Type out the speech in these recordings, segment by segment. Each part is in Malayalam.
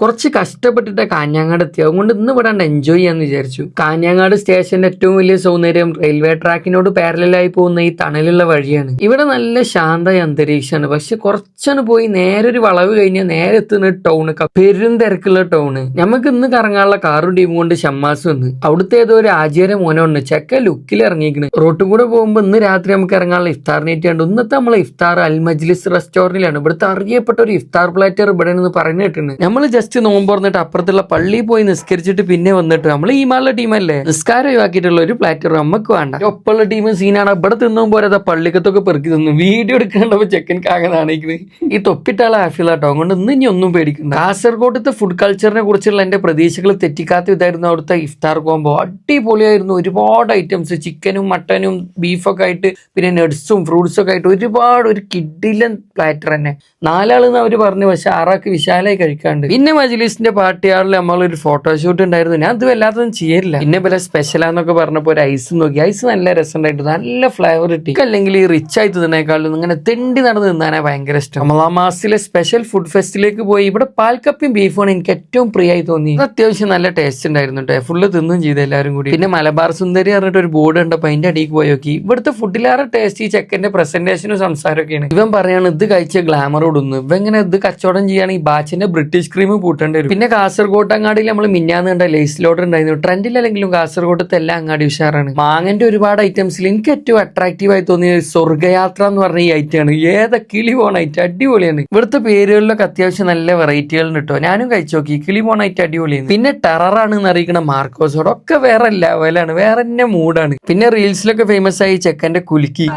കുറച്ച് കഷ്ടപ്പെട്ടിട്ട് കാഞ്ഞങ്ങാട് എത്തി. അതുകൊണ്ട് ഇന്ന് ഇവിടെ എൻജോയ് ചെയ്യാന്ന് വിചാരിച്ചു. കാഞ്ഞങ്ങാട് സ്റ്റേഷന്റെ ഏറ്റവും വലിയ സൗന്ദര്യം റെയിൽവേ ട്രാക്കിനോട് പാരലായി പോകുന്ന ഈ തണലുള്ള വഴിയാണ്. ഇവിടെ നല്ല ശാന്തമായ അന്തരീക്ഷമാണ്. പക്ഷെ കുറച്ചൊന്ന് പോയി നേരെ ഒരു വളവ് കഴിഞ്ഞാൽ നേരെ എത്തുന്ന ടൗണ് പെരും തിരക്കുള്ള ടൗണ് നമുക്ക് ഇന്ന് കറങ്ങാനുള്ള കാറും ടീമും കൊണ്ട് ഷമ്മാസ് വന്ന്. അവിടുത്തെ ഏതോ ഒരു ആചാര മോനുണ്ട് ചെക്ക ലുക്കിൽ ഇറങ്ങിയിരിക്കണ്. റോട്ടും കൂടെ പോകുമ്പോൾ ഇന്ന് രാത്രി നമുക്ക് ഇറങ്ങാനുള്ള ഇഫ്താർ നീറ്റ് ഉണ്ട് ഇന്നത്തെ നമ്മൾ ഇഫ്താർ അൽ മജ്ലിസ് റെസ്റ്റോറന്റിലാണ് ഇവിടുത്തെ അറിയപ്പെട്ട ഒരു ഇഫ്താർ പ്ലാറ്റർ ഇവിടെ പറഞ്ഞിട്ടുണ്ട് പറഞ്ഞു നമ്മൾ ജസ്റ്റ് നോമ്പ് പറഞ്ഞിട്ട് അപ്പുറത്തുള്ള പള്ളിയിൽ പോയി നിസ്കരിച്ചിട്ട് പിന്നെ വന്നിട്ട് നമ്മൾ ഈ മാളുടെ ടീമല്ലേ നിസ്കാരം ഒഴിവാക്കിയിട്ടുള്ള ഒരു പ്ലാറ്റർ നമുക്ക് വേണ്ട. ഒപ്പമുള്ള ടീം സീനാണ് ഇവിടെ തിന്നും പോരാതെ പള്ളിക്കത്തൊക്കെ പെറുക്കി തിന്നു. വീഡിയോ എടുക്കേണ്ടപ്പോ ചെക്കൻ കാകനാണിക്കുന്നത് ഈ തൊപ്പിട്ടാളെ ആഫിലാട്ടോ അതുകൊണ്ട് ഇന്ന് ഇനി ഒന്നും പേടിക്കണ്ട. കാസർഗോഡത്തെ ഫുഡ് കൾച്ചറിനെ കുറിച്ചുള്ള എന്റെ പ്രതീക്ഷകൾ തെറ്റിക്കാത്ത ഇതായിരുന്നു അവിടുത്തെ ഇഫ്താർ കോമ്പോ അടിപൊളിയായിരുന്നു. ഒരുപാട് ഐറ്റംസ് ചിക്കനും മട്ടനും ബീഫൊക്കെ ആയിട്ട് പിന്നെ നട്സും ഫ്രൂട്ട്സും ഒക്കെ ആയിട്ട് ഒരുപാട് ഒരു കിഡിലൻ പ്ലാറ്റർ തന്നെ. നാലാളെന്ന് അവർ പറഞ്ഞു. പക്ഷെ ആറാക്ക് വിശാലായി കഴിക്കാണ്ട്. പിന്നെ മജ്ലിസിന്റെ പാർട്ടിയാളിൽ നമ്മളൊരു ഫോട്ടോഷൂട്ട് ഉണ്ടായിരുന്നു ഞാൻ അത് വല്ലാത്തതും ചെയ്യലില്ല പിന്നെ പല സ്പെഷ്യലാന്നൊക്കെ പറഞ്ഞപ്പോൾ ഒരു ഐസ് നോക്കി. ഐസ് നല്ല രസമുണ്ടായിട്ട് നല്ല ഫ്ലേവർ ഇട്ടി അല്ലെങ്കിൽ ഈ റിച്ച് ആയിട്ട് തിന്നേക്കാളും ഇങ്ങനെ തെണ്ടി നടന്ന് തിന്നാനാ ഭയങ്കര ഇഷ്ടം. നമ്മളാ മാസത്തിലെ സ്പെഷ്യൽ ഫുഡ് ഫെസ്റ്റിലേക്ക് പോയി. ഇവിടെ പാൽക്കപ്പയും ബീഫാണ് എനിക്ക് ഏറ്റവും പ്രിയമായി തോന്നി. അത്യാവശ്യം നല്ല ടേസ്റ്റ് ഉണ്ടായിരുന്നു കേട്ടോ ഫുള്ള് തിന്നും ചെയ്ത് എല്ലാവരും കൂടി. പിന്നെ മലബാർ സുന്ദരി പറഞ്ഞിട്ട് ഒരു ബോർഡ് കണ്ടപ്പോൾ അതിന്റെ അടിയിൽ പോയി നോക്കി. ഇവിടുത്തെ ഫുഡിലേറെ ടേസ്റ്റ് ഈ ചെക്കന്റെ പ്രസന്റേഷനും സംസാരമൊക്കെയാണ്. ഇവൻ പറയാണ് ഇത് കഴിച്ച ഗ്ലാമറോടൊന്ന് ഇവ ഇങ്ങനെ ഇത് കച്ചവടം ചെയ്യുകയാണെങ്കിൽ ബാച്ചിന്റെ ബ്രിട്ടീഷ് ക്രീം കൂട്ടേണ്ടി വരും. പിന്നെ കാസർഗോട്ട് അങ്ങാടിയിൽ നമ്മൾ മിന്നാന്ന് കണ്ട ലേസ് ലോഡർ ഉണ്ടായിരുന്നു. ട്രെൻഡിലല്ലെങ്കിലും കാസർഗോട്ടത്തെ എല്ലാ അങ്ങാടി ഉഷാറാണ്. മാങ്ങന്റെ ഒരുപാട് ഐറ്റംസിൽ എനിക്ക് ഏറ്റവും അട്രാക്റ്റീവ് ആയി തോന്നിയ സ്വർഗയാത്ര എന്ന് പറഞ്ഞ ഈ ഐറ്റം ആണ്. ഏതാ കിളി പോണ ഐറ്റം അടിപൊളിയാണ്. ഇവിടുത്തെ പേരുകളിലൊക്കെ അത്യാവശ്യം നല്ല വെറൈറ്റികൾ കിട്ടോ ഞാനും കഴിച്ചു നോക്കി. കിളി പോണ ഐറ്റം അടിപൊളിയാണ്. പിന്നെ ടെററാണ് എന്ന് അറിയിക്കുന്ന മാർക്കോസോട് ഒക്കെ വേറെ ലെവലാണ് വേറെ തന്നെ മൂഡാണ് പിന്നെ റീൽസിലൊക്കെ ഫേമസ് ആയി ചെക്കന്റെ കുലുക്കി.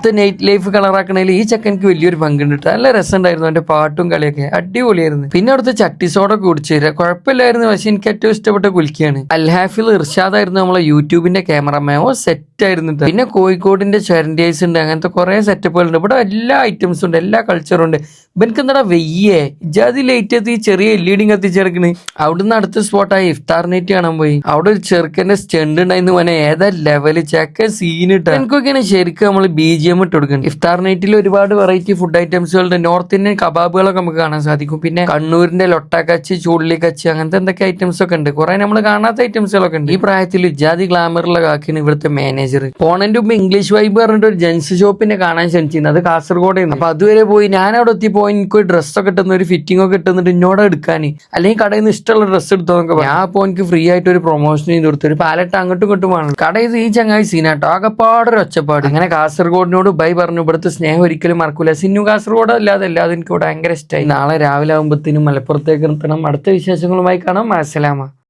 മന്റെ നൈറ്റ് ലൈഫ് കളറാക്കണേൽ ഈ ചെക്കൻക്ക് വലിയൊരു പങ്കുണ്ട് ട്ടോ. നല്ല രസമുണ്ടായിരുന്നു അവന്റെ പാട്ടും കളിയൊക്കെ. അടിപൊളിയായിരുന്നു. പിന്നെ അവിടുത്തെ കുടിച്ചു തരാം കുഴപ്പമില്ലായിരുന്നു പക്ഷെ എനിക്ക് ഏറ്റവും ഇഷ്ടപ്പെട്ട കുലിക്കാണ് അൽഹാഫിൽ ഇർഷാദ് ആയിരുന്നു നമ്മളെ യൂട്യൂബിന്റെ ക്യാമറമാൻ. ഓ സെറ്റ് ആയിരുന്നു പിന്നെ കോഴിക്കോടിന്റെ ചെരണ്ടേഴ്സ് ഉണ്ട്. അങ്ങനത്തെ കുറെ സെറ്റപ്പുകൾ ഉണ്ട് ഇവിടെ എല്ലാ ഐറ്റംസും ഉണ്ട്. എല്ലാ കൾച്ചറും ഉണ്ട്. ഇവനക്ക് എന്താ വെയ്യേ? ഇജാതി ലൈറ്റ് എത്തി ചെറിയ എൽ ഇ ഡി കത്തിച്ചെടുക്കണ് അവിടുന്ന് അടുത്ത സ്പോട്ടായി ഇഫ്താർ നൈറ്റ് കാണാൻ പോയി. അവിടെ ഒരു ചെറുക്കന്റെ സ്റ്റണ്ട് ഉണ്ടായിരുന്നു മോനെ. ഏതാ ലെവൽ ചെക്ക സീൻ ഇട്ട എനിക്കൊക്കെയാണ് ശരിക്കും നമ്മൾ ബി ജി എം ഇട്ട് കൊടുക്കുന്നത് ഇഫ്താർ നൈറ്റിൽ ഒരുപാട് വെറൈറ്റി ഫുഡ് ഐറ്റംസുകളുണ്ട് നോർത്ത് ഇന്ത്യൻ കബാബുകളൊക്കെ നമുക്ക് കാണാൻ സാധിക്കും. പിന്നെ കണ്ണൂരിന്റെ ലൊട്ടക്കച്ച് ചുള്ളിക്കച്ചി അങ്ങനത്തെ എന്തൊക്കെ ഐറ്റംസ് ഒക്കെ ഉണ്ട്. കുറെ നമ്മൾ കാണാത്ത ഐറ്റംസുകളൊക്കെ ഉണ്ട്. ഈ പ്രായത്തിൽ ഇജാതി ഗ്ലാമറുള്ള കാക്കിന് ഇവിടുത്തെ മാനേജർ പോണന്റെ മുമ്പ് ഇംഗ്ലീഷ് വൈബ് പറഞ്ഞിട്ട് ഒരു ജെൻസ് ഷോപ്പിനെ കാണാൻ ശ്രമിച്ചിരുന്നു അത് കാസർഗോഡ് അപ്പൊ അതുവരെ പോയി ഞാൻ അവിടെ പോയി എനിക്ക് ഡ്രസ്സൊക്കെ കിട്ടുന്ന ഒരു ഫിറ്റിംഗ് ഒക്കെ കിട്ടുന്നിട്ട് എന്നോട് എടുക്കാൻ അല്ലെങ്കിൽ കടയിൽ നിന്ന് ഇഷ്ടമുള്ള ഡ്രസ്സ് എടുത്തോ എന്നൊക്കെ. ഞാൻ അപ്പോൾ എനിക്ക് ഫ്രീ ആയിട്ട് ഒരു പ്രൊമോഷൻ ചെയ്ത് കൊടുത്തു ഒരു പാലറ്റ് അങ്ങോട്ടും ഇങ്ങോട്ടും വേണം. കടയിൽ ഈ ചങ്ങായി സീനാട്ടോ. ആകെപ്പാടൊരു ഒച്ചപ്പാട്. അങ്ങനെ കാസർഗോഡിനോട് ബൈ പറഞ്ഞു ഇവിടുത്തെ സ്നേഹം ഒരിക്കലും മറക്കൂല. സിന്നു കാസർഗോഡ് അല്ലാതെ അല്ലാതെ എനിക്ക് ഇവിടെ ഭയങ്കര ഇഷ്ടമായി നാളെ രാവിലെ ആകുമ്പോഴത്തേനും മലപ്പുറത്തേക്ക് നിർത്തണം അടുത്ത വിശേഷങ്ങളുമായി കാണാം. അസലാമ